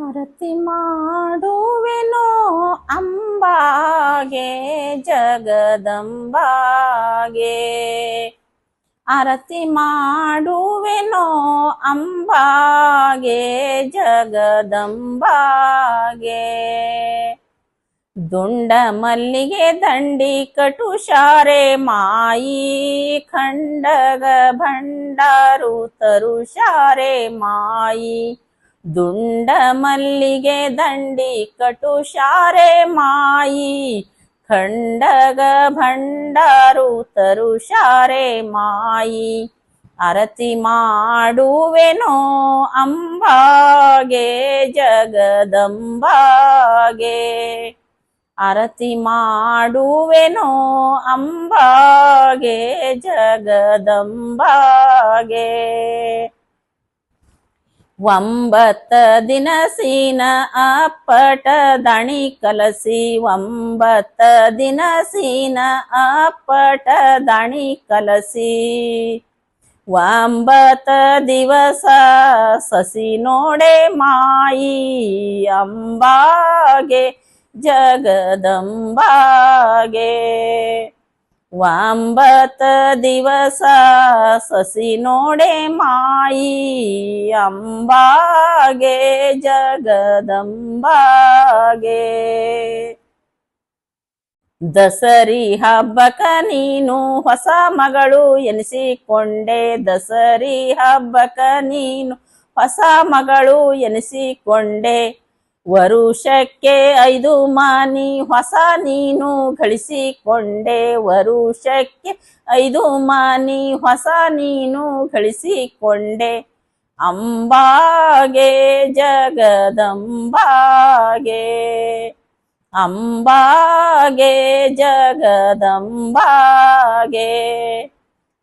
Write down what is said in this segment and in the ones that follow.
ಆರತಿ ಮಾಡುವೆನೋ ಅಂಬಾಗೆ, ಜಗದಂಬಾಗೆ. ಆರತಿ ಮಾಡುವೆನೋ ಅಂಬಾಗೆ, ಜಗದಂಬಾಗೆ. ದುಂಡ ಮಲ್ಲಿಗೆ ದಂಡಿ ಕಟುಶಾರೆ ಮಾಯಿ ಖಂಡಗ ಭಂಡಾರು ತರುಶಾರೆ ಮಾಯಿ ದುಂಡ ಮಲ್ಲಿಗೆ ದಂಡಿ ಕಟು ಶಾರೆ ಮಾಯಿ, ಖಂಡಗ ಭಂಡಾರು ತರುಶಾರೆ ಮಾಯಿ. ಅರತಿ ಮಾಡುವೆನೋ ಅಂಬಾಗೆ, ಜಗದಂಬಾಗೆ. ಅರತಿ ಮಾಡುವೆನೋ ಅಂಬಾಗೆ, ಜಗದಂಬಾಗೆ. ಒಂಬತ್ತ ದಿನಸಿನ ಅಪ್ಪಟ ದಣಿ ಕಲಸಿ ಒಂಬತ್ತ ದಿನಸಿನ ಅಪ್ಪಟ ದಣಿ ಕಲಸಿ ಒಂಬತ್ತ ದಿವಸ ಸಸಿ ನೋಡೆ ಮಾಯಿ ಅಂಬಾಗೆ ಜಗದಂಬಾಗೆ ಒಂಬತ್ತ ದಿವಸ ಸಸಿ ನೋಡೆ ಮಾಯಿ ಅಂಬಾಗೆ ಜಗದಂಬಾಗೆ. ದಸರಿ ಹಬ್ಬಕ ನೀನು ಹೊಸ ಮಗಳು ಎನಿಸಿಕೊಂಡೆ. ದಸರಿ ಹಬ್ಬಕ ನೀನು ಹೊಸ ಮಗಳು ಎನಿಸಿಕೊಂಡೆ. ವರುಷಕ್ಕೆ ಐದು ಮಾನಿ, ಹೊಸ ನೀನು ಗಳಿಸಿಕೊಂಡೆ. ವರುಷಕ್ಕೆ ಐದು ಮಾನಿ, ಹೊಸ ನೀನು ಗಳಿಸಿಕೊಂಡೆ. ಅಂಬಾಗೆ, ಜಗದಂಬಾಗೆ. ಅಂಬಾಗೆ, ಜಗದಂಬಾಗೆ.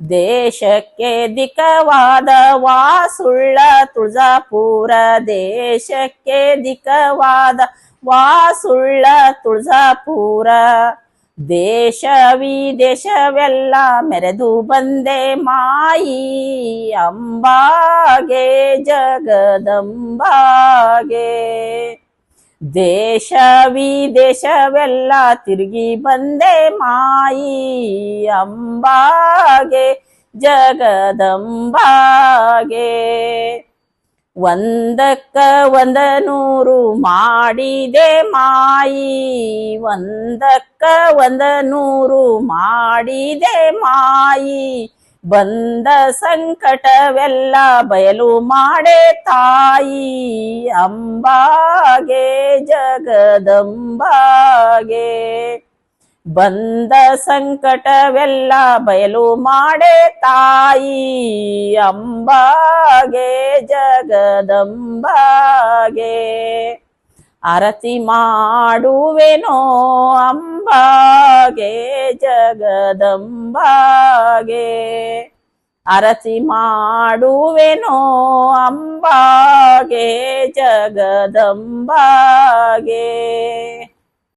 ದೇಶಕ್ಕೆ ದಿಕ್ಕವಾದ ವಾಸುಳ್ಳ ತುಳಜಾಪುರ, ದೇಶಕ್ಕೆ ದಿಕ್ಕವಾದ ವಾಸುಳ್ಳ ತುಳಜಾಪುರ. ದೇಶ ವಿದೇಶವೆಲ್ಲ ಮೆರೆದು ಬಂದೆ ಮಾಯಿ ಅಂಬಾಗೆ, ಜಗದಂಬಾಗೆ. ದೇಶ ವಿದೇಶವೆಲ್ಲ ತಿರುಗಿ ಬಂದೆ ಮಾಯಿ ಅಂಬಾಗೆ, ಜಗದಂಬಾಗೆ. ಒಂದಕ್ಕ ಒಂದ ನೂರು ಮಾಡಿದೆ ಮಾಯಿ, ಒಂದಕ್ಕ ಒಂದ ನೂರು ಮಾಡಿದೆ ಮಾಯಿ. ಬಂದ ಸಂಕಟವೆಲ್ಲ ಬಯಲು ಮಾಡೆ ತಾಯಿ ಅಂಬಾಗೆ ಜಗದಂಬಾಗೆ. ಬಂದ ಸಂಕಟವೆಲ್ಲ ಬಯಲು ಮಾಡೆ ತಾಯಿ ಅಂಬಾಗೆ ಜಗದಂಬಾಗೆ. ಅರತಿ ಮಾಡುವೆನೋ ಅಂಬಾಗೆ ಜಗದಂಬಾಗೆ. ಅರತಿ ಮಾಡುವೆನೋ ಅಂಬಾಗೆ ಜಗದಂಬಾಗೆ.